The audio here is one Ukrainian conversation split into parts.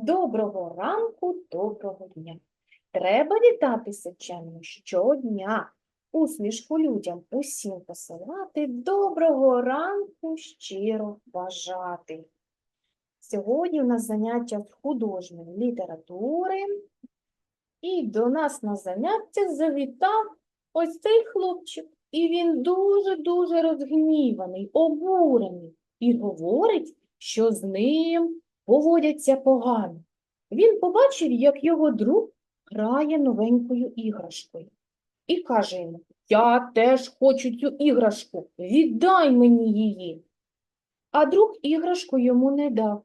Доброго ранку, доброго дня. Треба вітатися чемно щодня. Усмішку людям усім посилати, доброго ранку щиро бажати. Сьогодні у нас заняття з художньої літератури. І до нас на заняття завітав ось цей хлопчик. І він дуже-дуже розгніваний, обурений і говорить, що з ним поводяться погано. Він побачив, як його друг грає новенькою іграшкою. І каже йому, я теж хочу цю іграшку, віддай мені її. А друг іграшку йому не дав.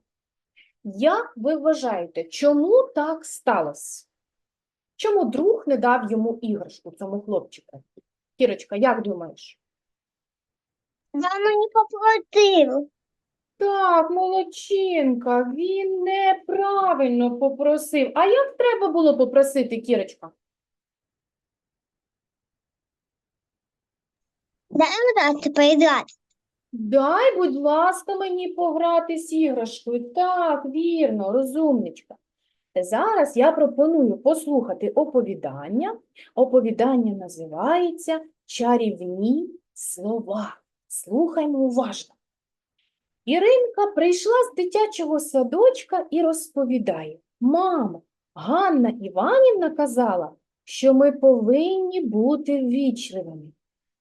Як ви вважаєте, чому так сталося? Чому друг не дав йому іграшку, цьому хлопчику? Кірочка, як думаєш? Мама не попросив. Так, молодчинка, він неправильно попросив. А як треба було попросити, Кірочка? Дай дати поіграти. Дай, будь ласка, мені пограти з іграшкою. Так, вірно, розумничка. Зараз я пропоную послухати оповідання. Оповідання називається Чарівні слова. Слухаймо уважно. Іринка прийшла з дитячого садочка і розповідає: Мамо, Ганна Іванівна казала, що ми повинні бути ввічливими.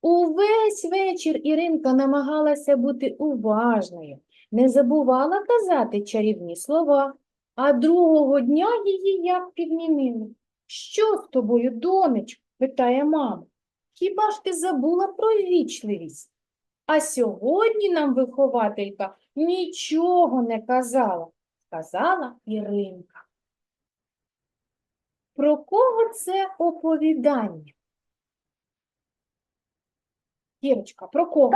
Увесь вечір Іринка намагалася бути уважною, не забувала казати чарівні слова, а другого дня її як підмінили. Що з тобою, донечко? питає мама. Хіба ж ти забула про ввічливість? А сьогодні нам вихователька нічого не казала, сказала Іринка. Про кого це оповідання? Кірочка, про кого?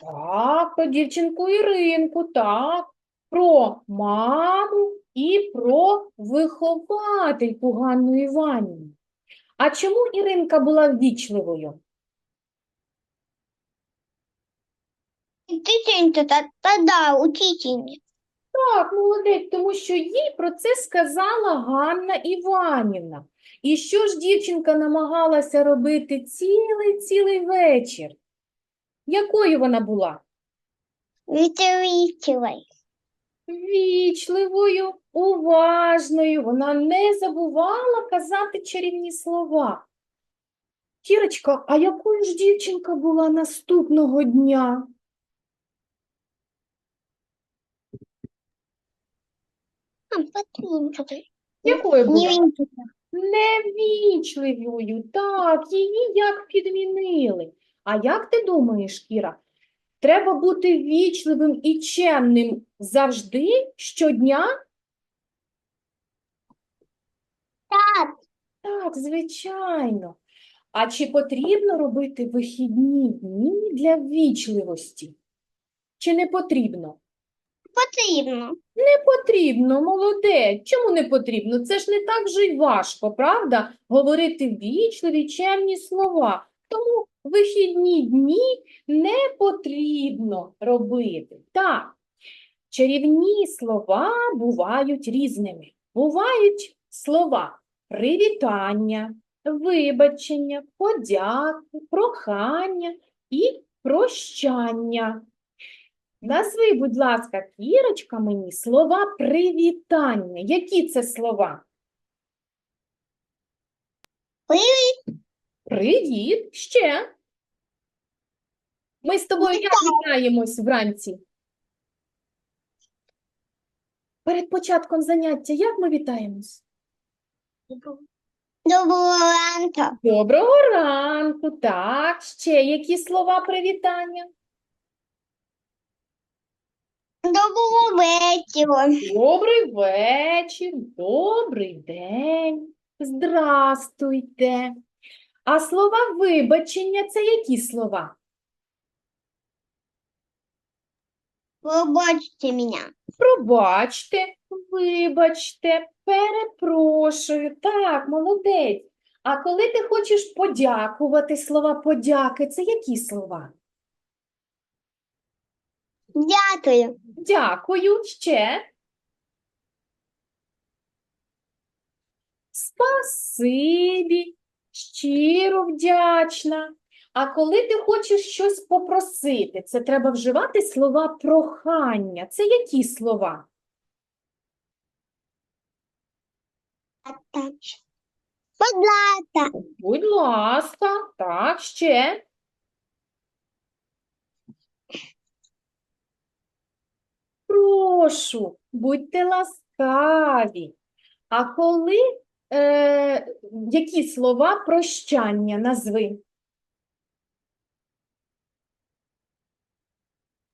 Так, про дівчинку Іринку, так, про маму і про виховательку Ганну Іванівну. А чому Іринка була ввічливою? Тітенька, та, та да, учительниця. Так, молодець, тому що їй про це сказала Ганна Іванівна. І що ж дівчинка намагалася робити цілий-цілий вечір? Якою вона була? Вітервічилась. Вічливою, уважною, вона не забувала казати чарівні слова. Кірочка, а якою ж дівчинка була наступного дня? Якою була? Невічливою, так, її як підмінили. А як ти думаєш, Кіра, треба бути вічливим і чемним завжди, щодня? Так. Так, звичайно. А чи потрібно робити вихідні дні для ввічливості? Чи не потрібно? Потрібно. Не потрібно, молодець. Чому не потрібно? Це ж не так же й важко, правда? Говорити вічливі, чемні слова. Тому вихідні дні не потрібно робити. Так, чарівні слова бувають різними. Бувають слова привітання, вибачення, подяки, прохання і прощання. Назви, будь ласка, Кірочка, мені слова привітання. Які це слова? Привіт. Привіт, ще. Ми з тобою як вітаємось вранці? Перед початком заняття як ми вітаємось? Доброго ранку. Доброго ранку, так, ще які слова привітання? Доброго вечора. Добрий вечір, добрий день, здрастуйте. А слова вибачення це які слова? Пробачте мене. Пробачте, вибачте, перепрошую. Так, молодець. А коли ти хочеш подякувати, слова подяки, це які слова? Дякую. Дякую ще. Спасибі, щиро вдячна. А коли ти хочеш щось попросити, це треба вживати слова прохання. Це які слова? Будь ласка. Будь ласка, так ще. Прошу, будьте ласкаві. А коли, е, які слова прощання назви?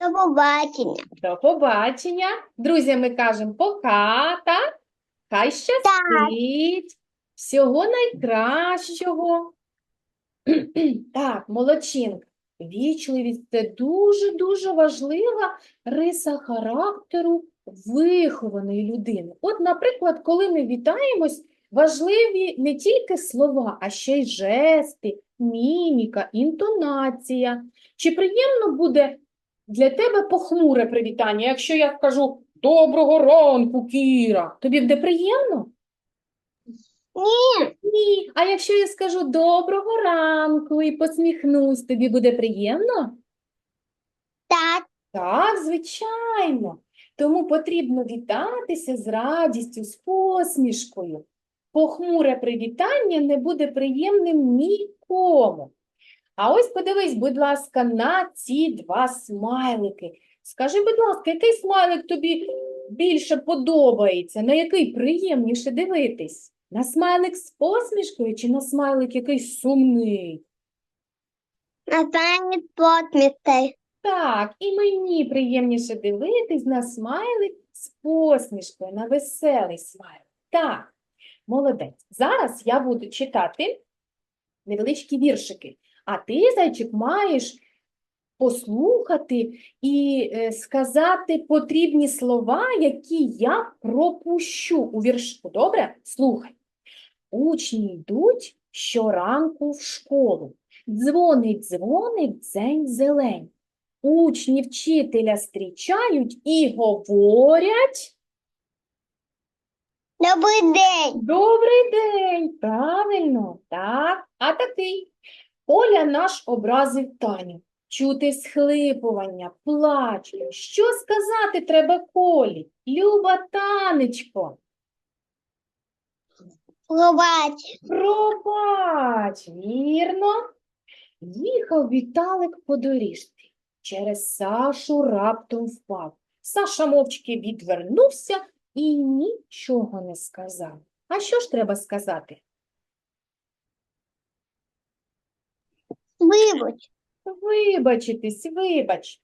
До побачення. До побачення. Друзі, ми кажемо пока, так? Хай щастить. Всього найкращого. Так, молодчинка. Вічливість – це дуже-дуже важлива риса характеру вихованої людини. От, наприклад, коли ми вітаємось, важливі не тільки слова, а ще й жести, міміка, інтонація. Чи приємно буде для тебе похмуре привітання, якщо я скажу «Доброго ранку, Кіра», тобі буде приємно? Ні. Ні. А якщо я скажу «Доброго ранку» і посміхнусь, тобі буде приємно? Так. Так, звичайно. Тому потрібно вітатися з радістю, з посмішкою. Похмуре привітання не буде приємним нікому. А ось подивись, будь ласка, на ці два смайлики. Скажи, будь ласка, який смайлик тобі більше подобається? На який приємніше дивитись? На смайлик з посмішкою чи на смайлик якийсь сумний? На Останній подмітки. Так, і мені приємніше дивитись на смайлик з посмішкою, на веселий смайлик. Так, молодець. Зараз я буду читати невеличкі віршики, а ти, зайчик, маєш послухати і е, сказати потрібні слова, які я пропущу у віршку. Добре? Слухай. Учні йдуть щоранку в школу. Дзвонить, дзвонить дзень зелень. Учні вчителя зустрічають і говорять Добрий день. Добрий день, правильно, так, а такий. Оля наш образив Таню. Чути схлипування, плач. Що сказати треба Колі? Люба танечко, Пробач. пробач, вірно. Їхав Віталик по доріжці. Через Сашу раптом впав. Саша мовчки відвернувся і нічого не сказав. А що ж треба сказати? Вибач. Вибачитись, вибач.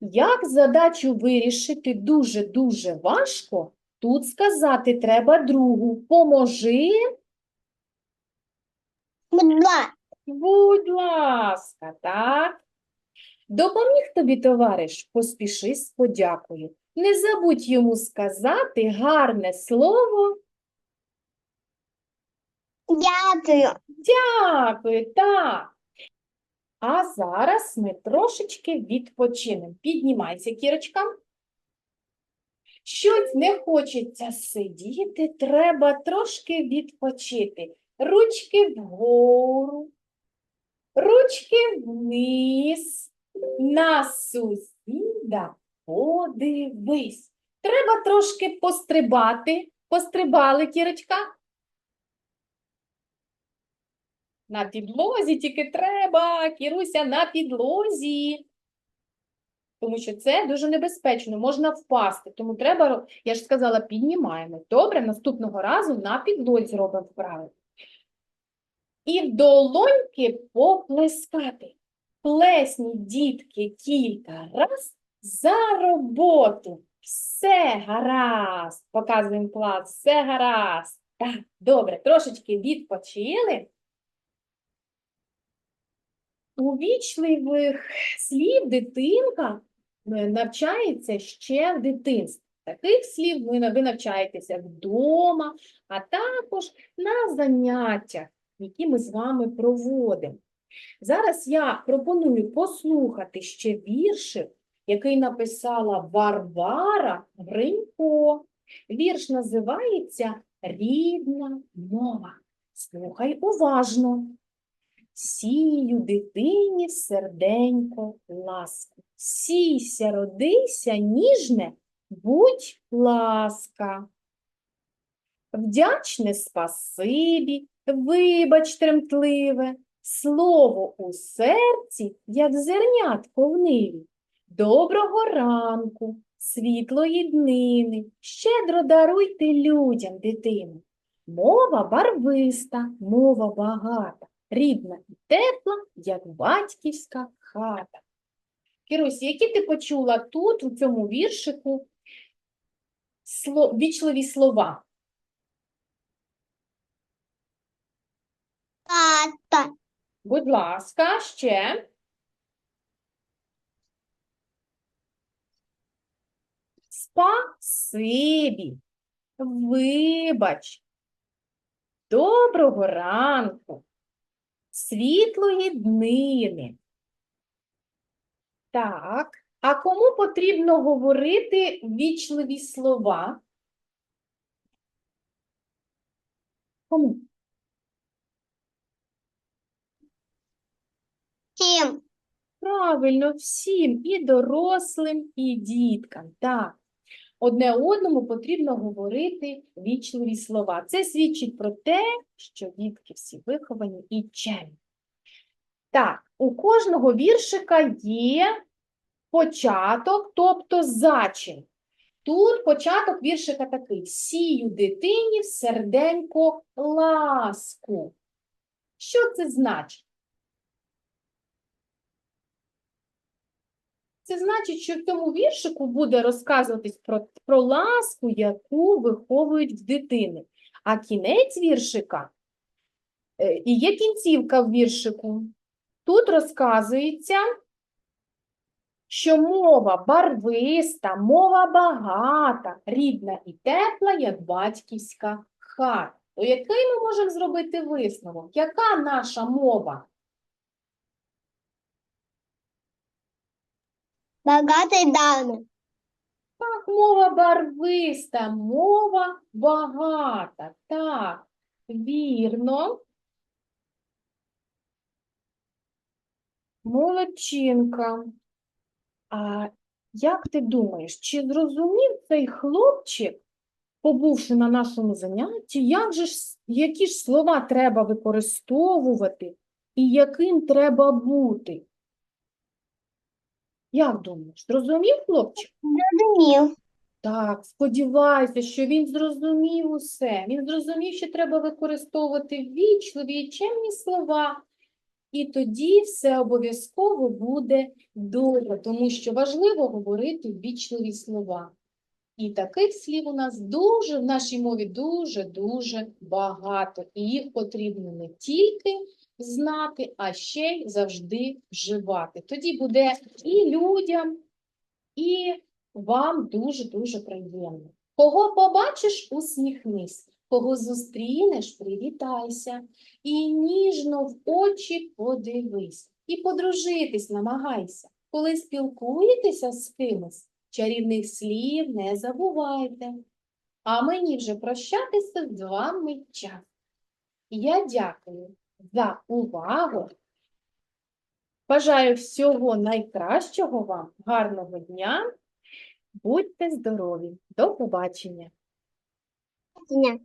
Як задачу вирішити дуже-дуже важко, тут сказати треба другу. Поможи, Будь ласка. будь ласка, так? Допоміг тобі товариш, поспіши з подякою. Не забудь йому сказати гарне слово Дякую. Дякую, так. А зараз ми трошечки відпочинемо. Піднімайся, Кірочка. Щось не хочеться сидіти, треба трошки відпочити. Ручки вгору, ручки вниз, на сусіда подивись. Треба трошки пострибати. Пострибали, Кірочка? На підлозі тільки треба, Кіруся, на підлозі. Тому що це дуже небезпечно, можна впасти. Тому треба, я ж сказала, піднімаємо. Добре, наступного разу на підлозі робимо вправи. І в долоньки поплескати. Плесніть, дітки, кілька раз за роботу. Все гаразд. Показуємо клас, все гаразд. Так, добре, трошечки відпочили. У вічливих слів дитинка е, навчається ще в дитинстві. Таких слів ви навчаєтеся вдома, а також на заняттях, які ми з вами проводимо. Зараз я пропоную послухати ще віршик, який написала Варвара Гринько. Вірш називається рідна мова. Слухай уважно. Сію дитині серденько ласку. Сійся, родися, ніжне, будь ласка. Вдячне спасибі, вибач тремтливе, слово у серці, як зернятко в ниві. Доброго ранку, світлої днини, щедро даруйте людям, дитину. Мова барвиста, мова багата, рідна і тепла, як батьківська хата. Кірусь, які ти почула тут, у цьому віршику, вічливі слова? Тата. Будь ласка, ще. Спасибі. Вибач. Доброго ранку. Світлої днини. Так. А кому потрібно говорити вічливі слова? Кому? Сім. Правильно, всім, і дорослим, і діткам. Так. Одне одному потрібно говорити вічливі слова. Це свідчить про те, що дітки всі виховані і чемні. Так, у кожного віршика є початок, тобто зачин. Тут початок віршика такий: сію дитині серденько ласку. Що це значить? Це значить, що в цьому віршику буде розказуватись про, про ласку, яку виховують в дитини. А кінець віршика, е, і є кінцівка в віршику. Тут розказується, що мова барвиста, мова багата, рідна і тепла, як батьківська хата. То який ми можемо зробити висновок? Яка наша мова? Багатий дами. Так, мова барвиста, мова багата. Так, вірно. Молодчинка. А як ти думаєш, чи зрозумів цей хлопчик, побувши на нашому занятті, як же ж, які ж слова треба використовувати і яким треба бути? Як думаєш, зрозумів хлопчик? Зрозумів. Так, сподіваюся, що він зрозумів усе. Він зрозумів, що треба використовувати вічливі і чемні слова, і тоді все обов'язково буде добре, тому що важливо говорити вічливі слова. І таких слів у нас дуже, в нашій мові дуже-дуже багато. І їх потрібно не тільки знати, а ще й завжди вживати. Тоді буде і людям, і вам дуже-дуже приємно. Кого побачиш, усміхнись, кого зустрінеш, привітайся, і ніжно в очі подивись, і подружитись намагайся. Коли спілкуєтеся з кимось, чарівних слів не забувайте. А мені вже прощатися з вами час. Я дякую за увагу. Бажаю всього найкращого вам, гарного дня. Будьте здорові. До побачення. Ня.